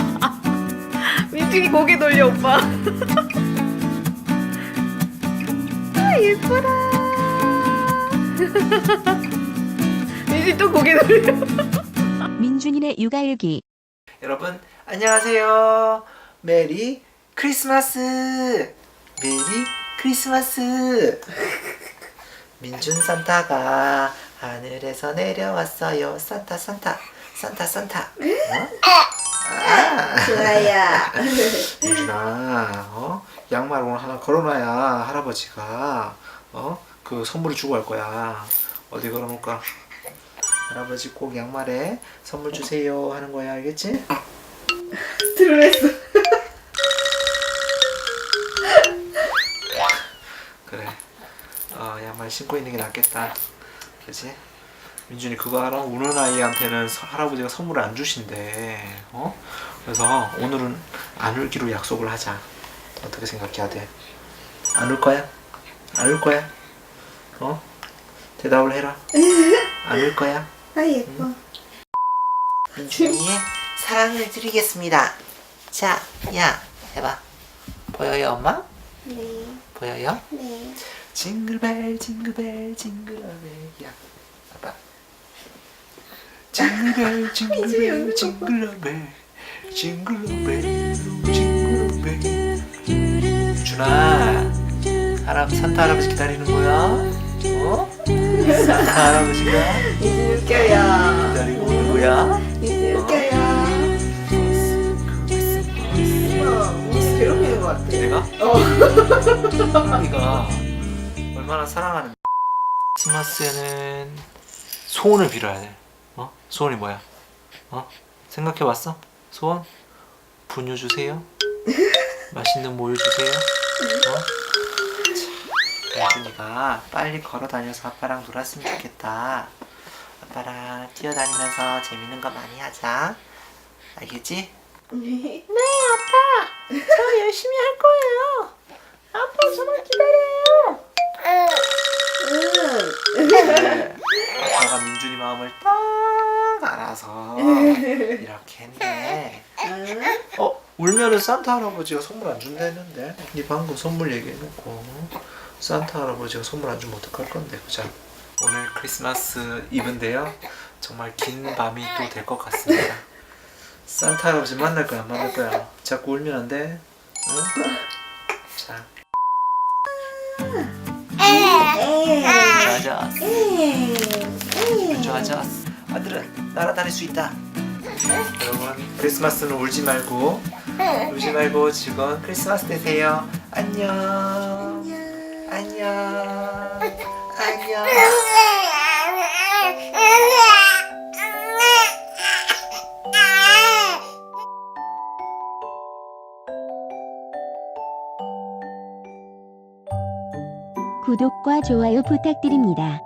민준이 고개 돌려 오빠. 아 예뻐라. 민준이 또 고개 돌려. 민준이네 육아일기 여러분 안녕하세요. 메리 크리스마스. 메리 크리스마스. 민준 산타가 하늘에서 내려왔어요. 산타 산타 산타 산타. 어? 아, 좋아요. 민준아, 어? 양말 오늘 하나 걸어놔야 할아버지가 어? 그 선물을 주고 갈 거야. 어디 걸어놓을까? 할아버지 꼭 양말에 선물 주세요 하는 거야, 알겠지? 들어했어. 그래. 어, 양말 신고 있는 게 낫겠다. 그지? 민준이 그거 알아? 우는 아이한테는 서- 할아버지가 선물을 안 주신대. 어? 그래서 오늘은 안 울기로 약속을 하자. 어떻게 생각해야 돼? 안 울 거야? 안 울 거야? 어? 대답을 해라. 안 울 거야? 아 예뻐. 민준이의 사랑을 드리겠습니다. 자, 야, 해봐. 보여요, 엄마? 네. 보여요? 네. 징글벨 징글벨 징글벨 야 아빠 징글벨 징글벨 징글벨 징글벨 징글벨 준아 할아 산타 할아버지 기다리는 거야 어 산타 할아버지가 민준 웃겨요. 기다리고 있는 거야 웃겨요. 괴롭히는 것 같아. 내가 어. 할아비가 얼마나 사랑하는 크리스마스에는 소원을 빌어야 돼. 어? 소원이 뭐야? 어? 생각해봤어? 소원? 분유 주세요. 맛있는 모유 주세요. 어? 자, 예준이가 빨리 걸어 다녀서 아빠랑 놀았으면 좋겠다. 아빠랑 뛰어다니면서 재밌는 거 많이 하자. 알겠지? 네. 저 열심히 할 거예요. 아빠 정말 기다려요. 응. 네. 아빠가 민준이 마음을 딱 알아서 이렇게 했네. 응. 어? 울면은 산타 할아버지가 선물 안 준다 했는데 니 방금 선물 얘기해놓고 산타 할아버지가 선물 안 주면 어떡할 건데 그죠? 오늘 크리스마스 이브인데요 정말 긴 밤이 또 될 것 같습니다 산타 할아버지 만날 거야 안 만날 거야 자꾸 울면 안 돼? 응? 자 에이. 맞아 에이. 에이. 좋아져. 아들은 날아다닐 수 있다. 여러분 크리스마스는 울지 말고 울지 말고 즐거운 크리스마스 되세요. 안녕. 안녕. 안녕. 구독과 좋아요 부탁드립니다.